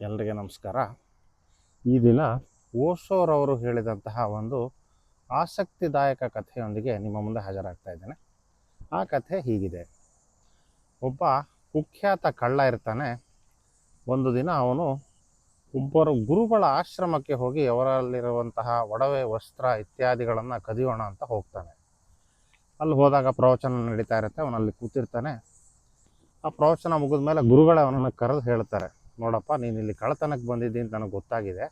ಎಲ್ರಿಗೆ ನಮಸ್ಕಾರ. ಈ ದಿನ ಓಶೋರವರು ಹೇಳಿದಂತಹ ಒಂದು ಆಸಕ್ತಿದಾಯಕ ಕಥೆಯೊಂದಿಗೆ ನಿಮ್ಮ ಮುಂದೆ ಹಾಜರಾಗ್ತಾ ಇದ್ದೇನೆ. ಆ ಕಥೆ ಹೀಗಿದೆ. ಒಬ್ಬ ಕುಖ್ಯಾತ ಕಳ್ಳ ಇರ್ತಾನೆ ಒಂದು ದಿನ ಅವನು ಒಬ್ಬರು ಗುರುಗಳ ಆಶ್ರಮಕ್ಕೆ ಹೋಗಿ ಅವರಲ್ಲಿರುವಂತಹ ಒಡವೆ, ವಸ್ತ್ರ ಇತ್ಯಾದಿಗಳನ್ನು ಕದಿಯೋಣ ಅಂತ ಹೋಗ್ತಾನೆ. ಅಲ್ಲಿ ಹೋದಾಗ ಪ್ರವಚನ ನಡೀತಾ ಇರುತ್ತೆ. ಅವನಲ್ಲಿ ಕೂತಿರ್ತಾನೆ. ಆ ಪ್ರವಚನ ಮುಗಿದ ಮೇಲೆ ಗುರುಗಳೇ ಅವನನ್ನು ಕರೆದು ಹೇಳ್ತಾರೆ. ನೋಡಪ್ಪ, ನೀನು ಇಲ್ಲಿ ಕಳ್ಳತನಕ್ಕೆ ಬಂದಿದ್ದೀನಿ ಅಂತ ನನಗೆ ಗೊತ್ತಾಗಿದೆ.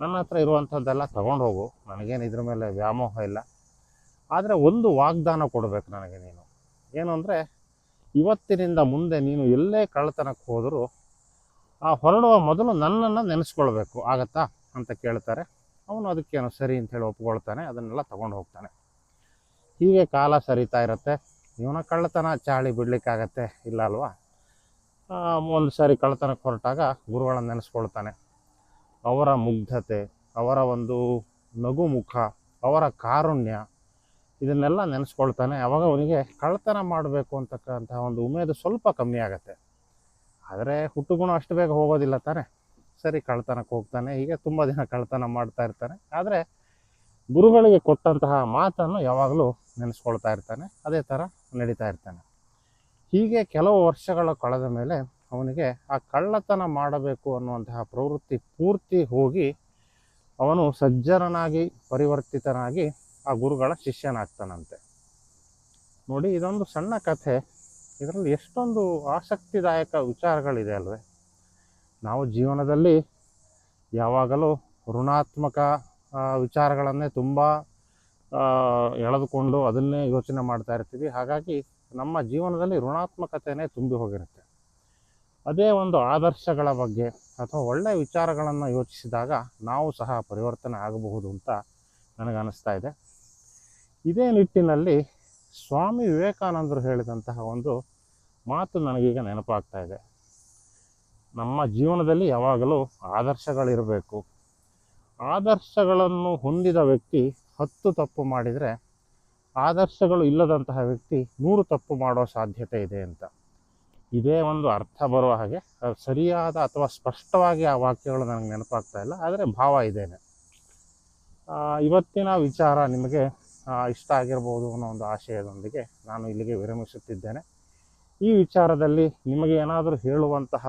ನನ್ನ ಹತ್ರ ಇರುವಂಥದ್ದೆಲ್ಲ ತಗೊಂಡು ಹೋಗು ನನಗೇನು ಇದ್ರ ಮೇಲೆ ವ್ಯಾಮೋಹ ಇಲ್ಲ. ಆದರೆ ಒಂದು ವಾಗ್ದಾನ ಕೊಡಬೇಕು ನನಗೆ ನೀನು. ಏನು ಅಂದರೆ, ಇವತ್ತಿನಿಂದ ಮುಂದೆ ನೀನು ಎಲ್ಲೇ ಕಳ್ಳತನಕ್ಕೆ ಹೋದರೂ ಆ ಹೊರಡುವ ಮೊದಲು ನನ್ನನ್ನು ನೆನೆಸ್ಕೊಳ್ಬೇಕು. ಆಗತ್ತಾ? ಅಂತ ಕೇಳ್ತಾರೆ. ಅವನು ಅದಕ್ಕೇನು ಸರಿ ಅಂತೇಳಿ ಒಪ್ಕೊಳ್ತಾನೆ, ಅದನ್ನೆಲ್ಲ ತೊಗೊಂಡು ಹೋಗ್ತಾನೆ. ಹೀಗೆ ಕಾಲ ಸರಿತಾ ಇರುತ್ತೆ. ಇವನ ಕಳ್ಳತನ ಚಾಳಿ ಬಿಡಲಿಕ್ಕಾಗತ್ತೆ, ಇಲ್ಲ ಅಲ್ವಾ? ಒಂದು ಸಾರಿ ಕಳ್ತನಕ್ಕೆ ಹೊರಟಾಗ ಗುರುಗಳನ್ನು ನೆನೆಸ್ಕೊಳ್ತಾನೆ. ಅವರ ಮುಗ್ಧತೆ, ಅವರ ಒಂದು ನಗು ಮುಖ ಅವರ ಕಾರುಣ್ಯ ಇದನ್ನೆಲ್ಲ ನೆನೆಸ್ಕೊಳ್ತಾನೆ. ಅವಾಗ ಅವನಿಗೆ ಕಳ್ತನ ಮಾಡಬೇಕು ಅಂತಕ್ಕಂತಹ ಒಂದು ಉಮೇದು ಸ್ವಲ್ಪ ಕಮ್ಮಿ ಆಗುತ್ತೆ. ಆದರೆ ಹುಟ್ಟುಗುಣ ಅಷ್ಟು ಬೇಗ ಹೋಗೋದಿಲ್ಲ ತಾನೆ. ಸರಿ ಕಳ್ತನಕ್ಕೆ ಹೋಗ್ತಾನೆ. ಹೀಗೆ ತುಂಬ ದಿನ ಕಳ್ತನ ಮಾಡ್ತಾ ಇರ್ತಾನೆ. ಆದರೆ ಗುರುಗಳಿಗೆ ಕೊಟ್ಟಂತಹ ಮಾತನ್ನು ಯಾವಾಗಲೂ ನೆನೆಸ್ಕೊಳ್ತಾ ಇರ್ತಾನೆ. ಅದೇ ಥರ ನಡೀತಾ ಇರ್ತಾನೆ. ಹೀಗೆ ಕೆಲವು ವರ್ಷಗಳ ಕಳೆದ ಮೇಲೆ ಅವನಿಗೆ ಆ ಕಳ್ಳತನ ಮಾಡಬೇಕು ಅನ್ನುವಂತಹ ಪ್ರವೃತ್ತಿ ಪೂರ್ತಿ ಹೋಗಿ ಅವನು ಸಜ್ಜನನಾಗಿ, ಪರಿವರ್ತಿತನಾಗಿ ಆ ಗುರುಗಳ ಶಿಷ್ಯನಾಗ್ತಾನಂತೆ. ನೋಡಿ, ಇದೊಂದು ಸಣ್ಣ ಕಥೆ. ಇದರಲ್ಲಿ ಎಷ್ಟೊಂದು ಆಸಕ್ತಿದಾಯಕ ವಿಚಾರಗಳಿದೆ ಅಲ್ವೇ. ನಾವು ಜೀವನದಲ್ಲಿ ಯಾವಾಗಲೂ ಋಣಾತ್ಮಕ ವಿಚಾರಗಳನ್ನೇ ತುಂಬ ಎಳೆದುಕೊಂಡು ಅದನ್ನೇ ಯೋಚನೆ ಮಾಡ್ತಾ ಇರ್ತೀವಿ. ಹಾಗಾಗಿ ನಮ್ಮ ಜೀವನದಲ್ಲಿ ಋಣಾತ್ಮಕತೆಯೇ ತುಂಬಿ ಹೋಗಿರುತ್ತೆ. ಅದೇ ಒಂದು ಆದರ್ಶಗಳ ಬಗ್ಗೆ ಅಥವಾ ಒಳ್ಳೆಯ ವಿಚಾರಗಳನ್ನು ಯೋಚಿಸಿದಾಗ ನಾವು ಸಹ ಪರಿವರ್ತನೆ ಆಗಬಹುದು ಅಂತ ನನಗನ್ನಿಸ್ತಾ ಇದೆ. ಇದೇ ನಿಟ್ಟಿನಲ್ಲಿ ಸ್ವಾಮಿ ವಿವೇಕಾನಂದರು ಹೇಳಿದಂತಹ ಒಂದು ಮಾತು ನನಗೀಗ ನೆನಪಾಗ್ತಾ ಇದೆ. ನಮ್ಮ ಜೀವನದಲ್ಲಿ ಯಾವಾಗಲೂ ಆದರ್ಶಗಳಿರಬೇಕು. ಆದರ್ಶಗಳನ್ನು ಹೊಂದಿದ ವ್ಯಕ್ತಿ ಹತ್ತು ತಪ್ಪು ಮಾಡಿದರೆ ಆದರ್ಶಗಳು ಇಲ್ಲದಂತಹ ವ್ಯಕ್ತಿ ನೂರು ತಪ್ಪು ಮಾಡೋ ಸಾಧ್ಯತೆ ಇದೆ ಅಂತ. ಇದೇ ಒಂದು ಅರ್ಥ ಬರುವ ಹಾಗೆ ಸರಿಯಾದ ಅಥವಾ ಸ್ಪಷ್ಟವಾಗಿ ಆ ವಾಕ್ಯಗಳು ನನಗೆ ನೆನಪಾಗ್ತಾ ಇಲ್ಲ, ಆದರೆ ಭಾವ ಇದೇನೆ. ಇವತ್ತಿನ ವಿಚಾರ ನಿಮಗೆ ಇಷ್ಟ ಆಗಿರ್ಬೋದು ಅನ್ನೋ ಒಂದು ಆಶಯದೊಂದಿಗೆ ನಾನು ಇಲ್ಲಿಗೆ ವಿರಮಿಸುತ್ತಿದ್ದೇನೆ. ಈ ವಿಚಾರದಲ್ಲಿ ನಿಮಗೆ ಏನಾದರೂ ಹೇಳುವಂತಹ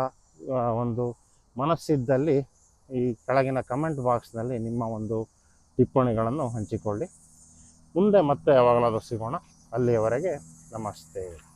ಒಂದು ಮನಸ್ಸಿದ್ದಲ್ಲಿ ಈ ಕೆಳಗಿನ ಕಮೆಂಟ್ ಬಾಕ್ಸ್ನಲ್ಲಿ ನಿಮ್ಮ ಒಂದು ಟಿಪ್ಪಣಿಗಳನ್ನು ಹಂಚಿಕೊಳ್ಳಿ. ಮುಂದೆ ಮತ್ತೆ ಯಾವಾಗಲಾದರೂ ಸಿಗೋಣ. ಅಲ್ಲಿಯವರೆಗೆ ನಮಸ್ತೆ.